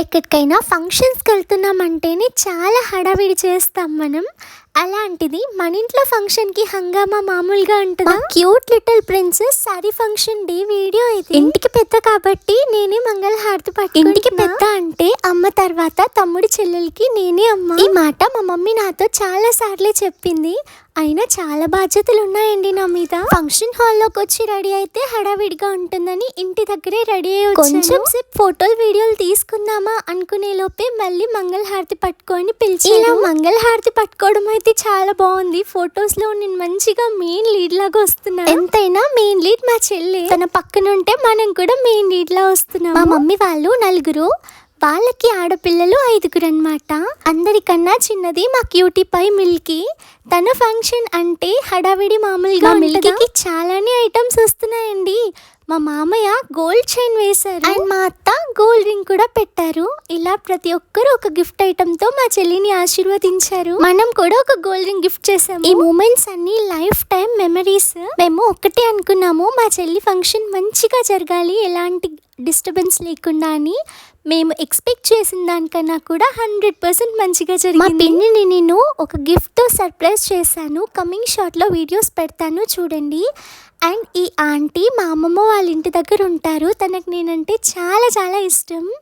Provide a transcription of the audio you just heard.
ఎక్కడికైనా ఫంక్షన్స్కి వెళ్తున్నామంటేనే చాలా హడావిడి చేస్తాం మనం. అలాంటిది మన ఇంట్లో ఫంక్షన్కి హంగామా మామూలుగా ఉంటుంది? Cute little princess sari function day video ఇది. ఇంటికి పెద్ద కాబట్టి నేనే మంగళహారతి పట్టు ఇంటికి పెద్ద అంటే అమ్మ తర్వాత తమ్ముడి చెల్లెలకి నేనే అమ్మ. ఈ మాట మా మమ్మీ నాతో చాలా సార్లే చెప్పింది. అయినా చాలా బాధ్యతలు ఉన్నాయండి నా మీద. ఫంక్షన్ హాల్లోకి వచ్చి రెడీ అయితే హడావిడిగా ఉంటుందని ఇంటి దగ్గరే రెడీ అయ్యి కొంచెం ఫోటోలు వీడియోలు తీసుకుందామా అనుకునే లోపే మళ్ళీ మంగళహారతి పట్టుకొని పిలిచి ఇలా మంగళహారతి పట్టుకోవడం అయితే చాలా బాగుంది. ఫొటోస్లో నేను మంచిగా మెయిన్ లీడ్ లాగా వస్తున్నాను. ఎంతైనా మెయిన్ లీడ్ మా చెల్లి. తన పక్కన ఉంటే మనం కూడా మెయిన్ లీడ్ లా వస్తున్నాం మా మమ్మీ వాళ్ళు నలుగురు వాళ్ళకి ఆడపిల్లలు ఐదుగురు అనమాట అందరికన్నా చిన్నది మా క్యూటీ పై మిల్కీ. తన ఫంక్షన్ అంటే హడావిడి మామూలుగా మిల్కీకి చాలానే ఐటమ్స్ వస్తున్నాయండి. మా మామయ్య గోల్డ్ చైన్ వేశారు. అండ్ మా అత్త గోల్డ్ రింగ్ కూడా పెట్టారు. ఇలా ప్రతి ఒక్కరు ఒక గిఫ్ట్ ఐటమ్తో మా చెల్లిని ఆశీర్వదించారు. మనం కూడా ఒక గోల్డ్ రింగ్ గిఫ్ట్ చేసాము ఈ మూమెంట్స్ అన్ని లైఫ్ టైం మెమరీస్ మేము ఒకటే అనుకున్నాము మా చెల్లి ఫంక్షన్ మంచిగా జరగాలి ఎలాంటి డిస్టర్బెన్స్ లేకుండా అని. మేము ఎక్స్పెక్ట్ చేసిన దానికన్నా కూడా హండ్రెడ్ పర్సెంట్ మంచిగా జరిగింది. మా పిన్నిని నేను ఒక గిఫ్ట్తో సర్ప్రైజ్ చేశాను. కమింగ్ షార్ట్లో వీడియోస్ పెడతాను చూడండి. అండ్ ఈ ఆంటీ మా అమ్మమ్మ వాళ్ళ ఇంటి దగ్గర ఉంటారు. తనకు నేనంటే చాలా చాలా ఇష్టం.